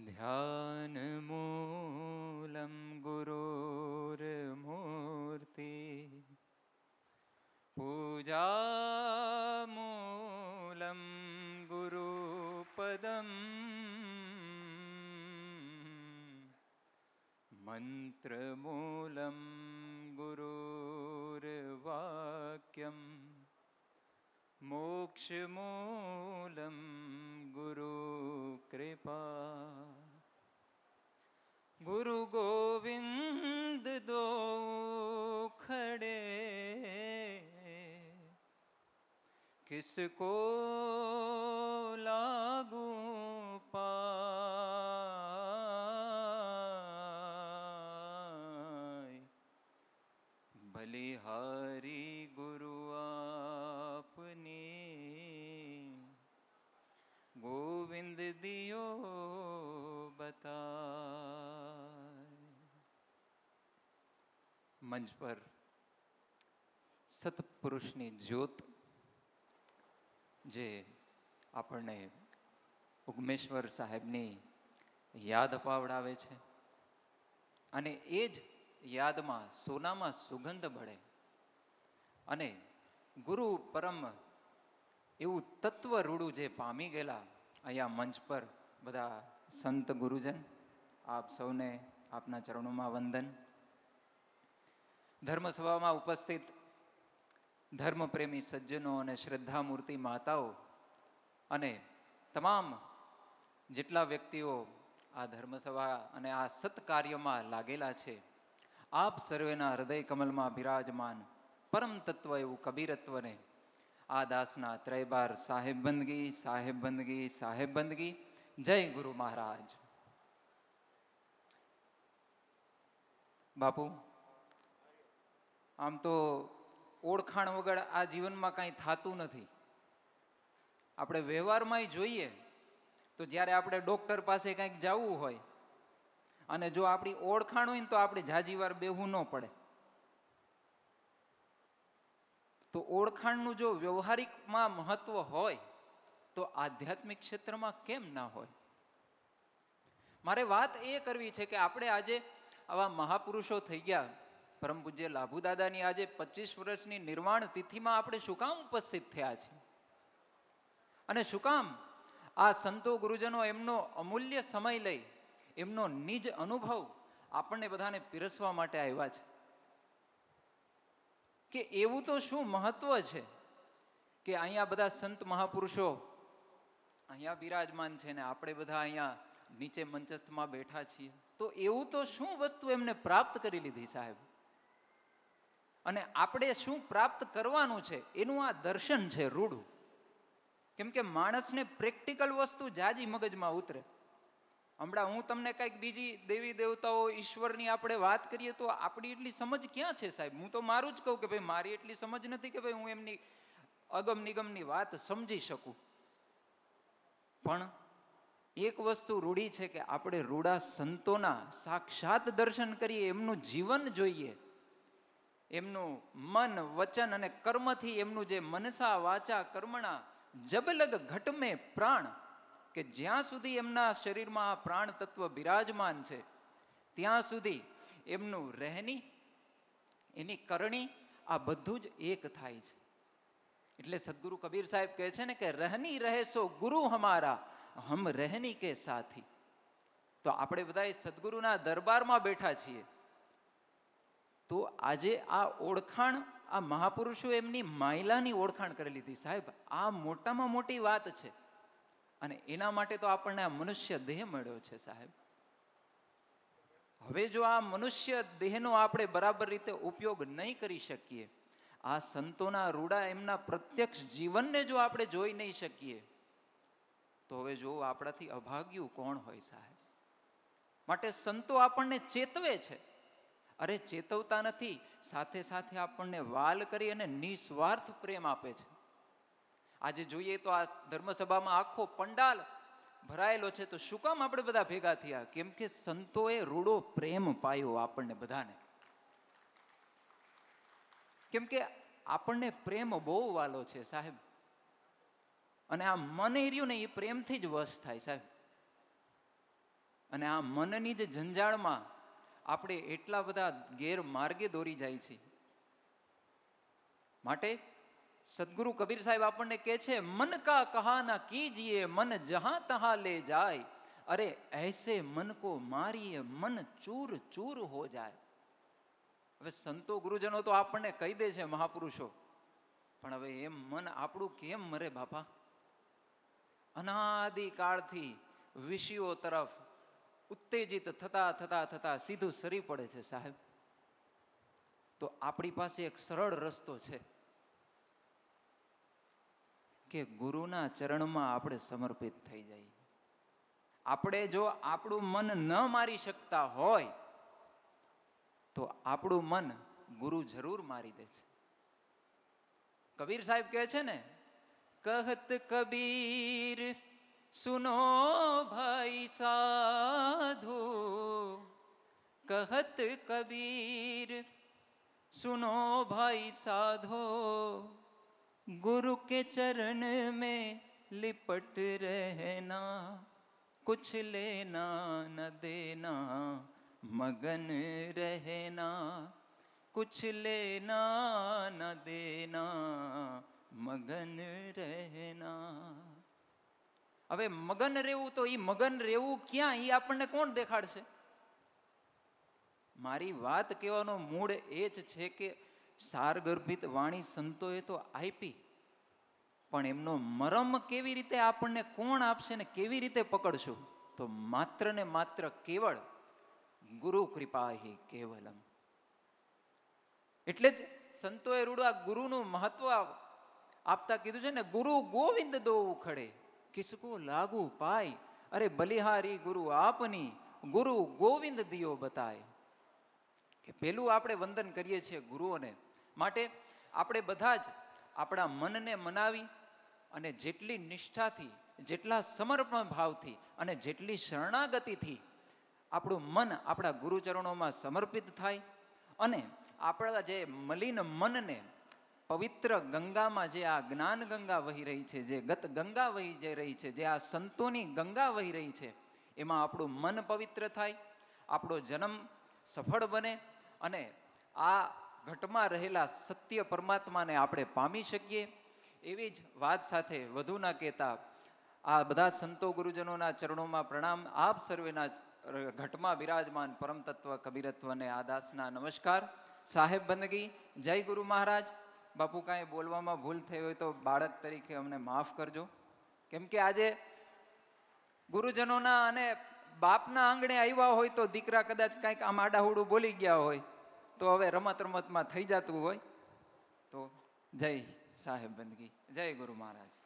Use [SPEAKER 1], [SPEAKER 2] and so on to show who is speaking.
[SPEAKER 1] ध्यानमूलं गुरोर्मूर्ति पूजामूलं गुरुपदम् मन्त्रमूलं गुरोर्वाक्यम् मोक्षमूलं गुरुकृपा जिसको लागू पाए बलिहारी गुरु आपने गोविंद दियो बता मंच पर सतपुरुष ने ज्योत જે આપણને ઉગમેશ્વર સાહેબની યાદ અપાવડાવે છે. અને એ જ યાદમાં સોનામાં સુગંધ ભળે અને ગુરુ પરમ એવું તત્વ રૂડું જે પામી ગયેલા અહીંયા મંચ પર બધા સંત ગુરુજન, આપ સૌને આપના ચરણોમાં વંદન. ધર્મસભામાં ઉપસ્થિત ધર્મપ્રેમી સજ્જનો અને શ્રદ્ધામૂર્તિ માતાઓ અને તમામ જેટલા વ્યક્તિઓ આ ધર્મસભા અને આ સત્કાર્યમાં લાગેલા છે, આપ સર્વેના હૃદય કમલમાં બિરાજમાન પરમ તત્વ એવું કબીરત્વને આ દાસના ત્રયબાર સાહેબ બંદગી સાહેબ બંદગી સાહેબ બંદગી, જય ગુરુ મહારાજ. બાપુ, આમ તો ઓળખાણ વગર આ જીવનમાં કાંઈ થતું નથી. આપણે વ્યવહારમાંય જોઈએ તો જ્યારે આપણે ડૉક્ટર પાસે કંઈક જવું હોય અને જો આપણી ઓળખાણ હોય ને તો આપણે જાજીવાર બેહવું ન પડે. તો ઓળખાણનું જો વ્યવહારિકમાં મહત્વ હોય તો આધ્યાત્મિક ક્ષેત્રમાં કેમ ના હોય? મારે વાત એ કરવી છે કે આપણે આજે આવા મહાપુરુષો થઈ ગયા પરમ પૂજ્ય લાભુ દાદાની આજે પચીસ વર્ષની નિર્વાણ તિથિમાં આપણે શું કામ ઉપસ્થિત થયા છે? અને શું કામ? આ સંતો ગુરુજનો એમનો અમૂલ્ય સમય લઈ, એમનો નિજ અનુભવ આપણને બધાને પીરસવા માટે આવ્યા છે. કે એવું તો શું મહત્વ છે કે અહીંયા બધા સંત મહાપુરુષો, અહીંયા બિરાજમાન છે ને આપણે બધા અહીંયા નીચે મંચસ્થમાં બેઠા છીએ? તો એવું તો શું વસ્તુ એમને પ્રાપ્ત કરી લીધી સાહેબ? અને આપણે શું પ્રાપ્ત કરવાનું છે, એનું આ દર્શન છે રૂડું. કેમ કે માણસને પ્રેક્ટિકલ વસ્તુ જાજી મગજમાં ઉતરે. હમણાં હું તમને કંઈક બીજી દેવી દેવતાઓ, ઈશ્વરની આપણે વાત કરીએ તો આપણી એટલી સમજ ક્યાં છે સાહેબ? હું તો મારું જ કહું કે ભાઈ મારી એટલી સમજ નથી કે ભાઈ હું એમની અગમ નિગમની વાત સમજી શકું. પણ એક વસ્તુ રૂઢી છે કે આપણે રૂડા સંતોના સાક્ષાત દર્શન કરીએ, એમનું જીવન જોઈએ. એમનું મન, વચન અને કર્મથી એમનું જે મનસા, વાચા, કર્મણા, જબલગ ઘટમે પ્રાણ, કે જ્યાં સુધી એમના શરીરમાં આ પ્રાણ તત્વ બિરાજમાન છે, ત્યાં સુધી એમનું રહેની એની કરણી, આ બધું જ એક થાય છે. એટલે સદગુરુ કબીર સાહેબ કહે છે ને કે રહની રહેશો ગુરુ હમારા, હમ રહેની કે સાથી. તો આપણે બધા સદગુરુના દરબારમાં બેઠા છીએ. તો આજે આ ઓળખાણ આ મહાપુરુષો એમની માયલાની ઓળખાણ કરી લીધી. સાહેબ, આ મોટામાં મોટી વાત છે. અને એના માટે તો આપણને આ મનુષ્ય દેહ મળ્યો છે, સાહેબ. હવે જો આ મનુષ્ય દેહનો આપણે બરાબર રીતે ઉપયોગ નહીં કરી શકીએ, આ સંતોના રૂડા એમના પ્રત્યક્ષ જીવનને જો આપણે જોઈ નહીં શકીએ, તો હવે જો આપણાથી અભાગ્યું કોણ હોય, સાહેબ? માટે સંતો આપણને ચેતવે છે. અરે ચેતવતા નથી, સાથે સાથે આપણને વાલ કરી અને નિસ્વાર્થ પ્રેમ આપે છે. આજે જોઈએ તો આ ધર્મસભામાં આખો પંડાલ ભરાયેલો છે, તો શું કામ આપણે બધા ભેગા થયા? કેમ કે સંતોએ રૂડો પ્રેમ પાયો આપણને બધાને. કેમ કે આપણને પ્રેમ બહુ વાલો છે, સાહેબ. અને આ મન એર્યું ને એ પ્રેમથી જ વશ થાય, સાહેબ. અને આ મનની જે જંજાળમાં આપણે એટલા બધા ગેરમાર્ગે દોરી જાય છે. માટે સદગુરુ કબીર સાહેબ આપણને કહે છે, મન કા કહાના કીજીએ, મન જહાં તહા લે જાય. અરે એસે મન કો મારીએ, મન ચૂર ચૂર હો જાય. હવે સંતો ગુરુજનો તો આપણને કહી દે છે મહાપુરુષો, પણ હવે એમ મન આપણું કેમ મરે બાપા? અનાદિ કાળથી વિષયો તરફ ઉત્તેજિત થતા થતા થતા સીધું સરી પડે છે સાહેબ. તો આપણી પાસે એક સરળ રસ્તો છે કે ગુરુના ચરણમાં આપણે સમર્પિત થઈ જઈએ. આપણે જો આપણું મન ન મારી શકતા હોય, તો આપણું મન ગુરુ જરૂર મારી દે છે. કબીર સાહેબ કહે છે ને, કહત કબીર सुनो भाई साधु, कहत कबीर, सुनो भाई साधो, गुरु के चरण में लिपट रहना, कुछ लेना न देना, मगन रहना, कुछ लेना न देना, मगन रहना। હવે મગન રહેવું તો એ મગન રહેવું ક્યાં? એ આપણને કોણ દેખાડશે? મારી વાત કહેવાનો મૂળ એ જ છે કે સારગર્ભિત વાણી સંતોએ તો આપી. પણ એમનો મરમ કેવી રીતે આપણને કોણ આપશે ને કેવી રીતે પકડશું? તો માત્ર ને માત્ર કેવળ ગુરુ કૃપા હિ કેવલમ. એટલે જ સંતોએ રૂડા ગુરુનું મહત્વ આપતા કીધું છે ને, ગુરુ ગોવિંદ દો ઉખડે કિસકો લાગુ પાય અરે બલિહારી ગુરુ આપની ગુરુ ગોવિંદ દિયો બતાય કે પેલું આપણે વંદન કરીએ છીએ ગુરુઓને માટે આપણે બધા જ આપણા મનને મનાવી અને જેટલી નિષ્ઠાથી જેટલા સમર્પણ ભાવથી અને જેટલી શરણાગતિથી આપણું મન આપણા ગુરુચરણોમાં સમર્પિત થાય અને આપણા જે મલિન મનને પવિત્ર ગંગામાં જે આ જ્ઞાન ગંગા વહી રહી છે, જે ગત ગંગા વહી જઈ રહી છે, જે આ સંતોની ગંગા વહી રહી છે, એમાં આપણું મન પવિત્ર થાય, આપણો જન્મ સફળ બને અને આ ઘટમાં રહેલા સત્ય પરમાત્માને આપણે પામી શકીએ. એવી જ વાત સાથે વધુ ના કહેતા આ બધા સંતો ગુરુજનોના ચરણોમાં પ્રણામ. આપ સર્વેના ઘટમાં બિરાજમાન પરમતત્વ કબીરત્વને આ દાસના નમસ્કાર. સાહેબ બંદગી, જય ગુરુ મહારાજ. બાપુ કાંઈ બોલવામાં ભૂલ થઈ હોય તો બાળક તરીકે અમને માફ કરજો. કેમ કે આજે ગુરુજનોના અને બાપના આંગણે આવ્યા હોય તો દીકરા કદાચ કાંઈક આમ આડાહુડું બોલી ગયા હોય તો હવે રમત રમતમાં થઈ જતું હોય તો જય સાહેબ બંદગી. જય ગુરુ મહારાજ.